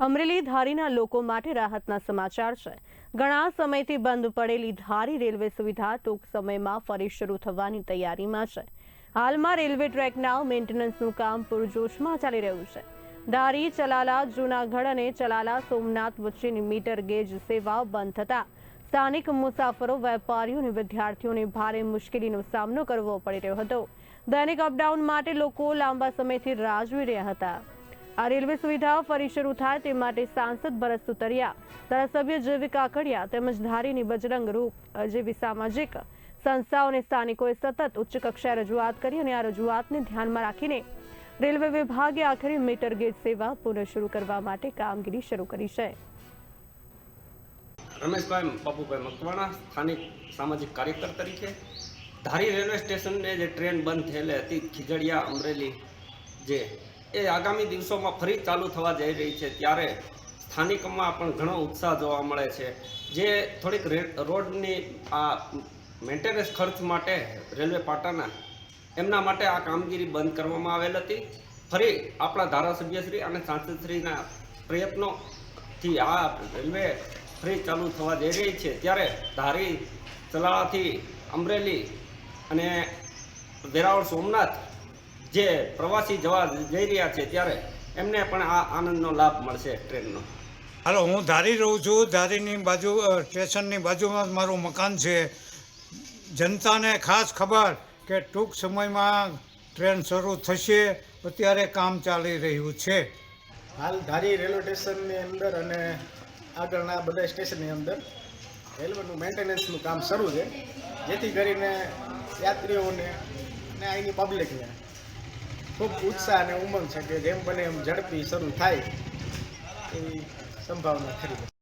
અમરેલી ધારીના લોકો માટે રાહતના સમાચાર છે. ઘણા સમયથી બંધ પડેલી ધારી રેલવે સુવિધા ટૂંક સમયમાં ફરી શરૂ થવાની તૈયારીમાં છે. હાલમાં રેલવે ટ્રેકના મેન્ટેનન્સનું કામ પૂરજોશમાં ચાલી રહ્યું છે. ધારી, ચલાલા, જૂનાગઢ અને ચલાલા સોમનાથ વચ્ચેની મીટર ગેજ સેવા બંધ થતાં સ્થાનિક મુસાફરો, વેપારીઓ અને વિદ્યાર્થીઓને ભારે મુશ્કેલીનો સામનો કરવો પડી રહ્યો હતો. દૈનિક અપડાઉન માટે લોકો લાંબા સમયથી રાહ જોઈ રહ્યા હતા. આ રેલવે સુવિધાઓ ફરી શરૂ થાય તે માટે સાંસદ ભરત સુતરિયા, ધારાસભ્ય જેવી કાકડિયા તેમજ ધારીની બજરંગ રૂપ જેવી સામાજિક સંસ્થાઓ અને સ્થાનિકોએ સતત ઉચ્ચ કક્ષાએ રજૂઆત કરી અને આ રજૂઆતને ધ્યાનમાં રાખીને રેલવે વિભાગે આખરે મીટર ગેજ સેવા પુનઃ શરૂ કરવા માટે કામગીરી શરૂ કરી છે. રમેશભાઈ બાપુભાઈ મકવાણા, સ્થાનિક સામાજિક કાર્યકર તરીકે. ધારી રેલવે સ્ટેશનને જે ટ્રેન બંધ થયેલી હતી, ખીજડીયા, અમરેલી જે એ આગામી દિવસોમાં ફરી ચાલુ થવા જઈ રહી છે. ત્યારે સ્થાનિકમાં પણ ઘણો ઉત્સાહ જોવા મળે છે. જે થોડીક રોડની આ મેન્ટેનન્સ ખર્ચ માટે રેલવે પાટાના, એમના માટે આ કામગીરી બંધ કરવામાં આવેલ હતી. ફરી આપણા ધારાસભ્યશ્રી અને સાંસદશ્રીના પ્રયત્નોથી આ રેલવે ફરી ચાલુ થવા જઈ રહી છે. ત્યારે ધારી ચલાળાથી અમરેલી અને વેરાવળ સોમનાથ જે પ્રવાસી જવા જઈ રહ્યા છે ત્યારે એમને પણ આ આનંદનો લાભ મળશે ટ્રેનનો. હાલો હું ધારી રહું છું ધારીની બાજુ સ્ટેશનની બાજુમાં મારું મકાન છે. જનતાને ખાસ ખબર કે ટૂંક સમયમાં ટ્રેન શરૂ થશે. અત્યારે કામ ચાલી રહ્યું છે. હાલ ધારી રેલવે સ્ટેશનની અંદર અને આગળના બધા સ્ટેશનની અંદર રેલવેનું મેન્ટેનન્સનું કામ શરૂ છે. જેથી કરીને યાત્રીઓને અને અહીંની પબ્લિકને ખૂબ ઉત્સાહ અને ઉમંગ છે કે જેમ બને એમ ઝડપી શરૂ થાય એવી સંભાવના ખરી.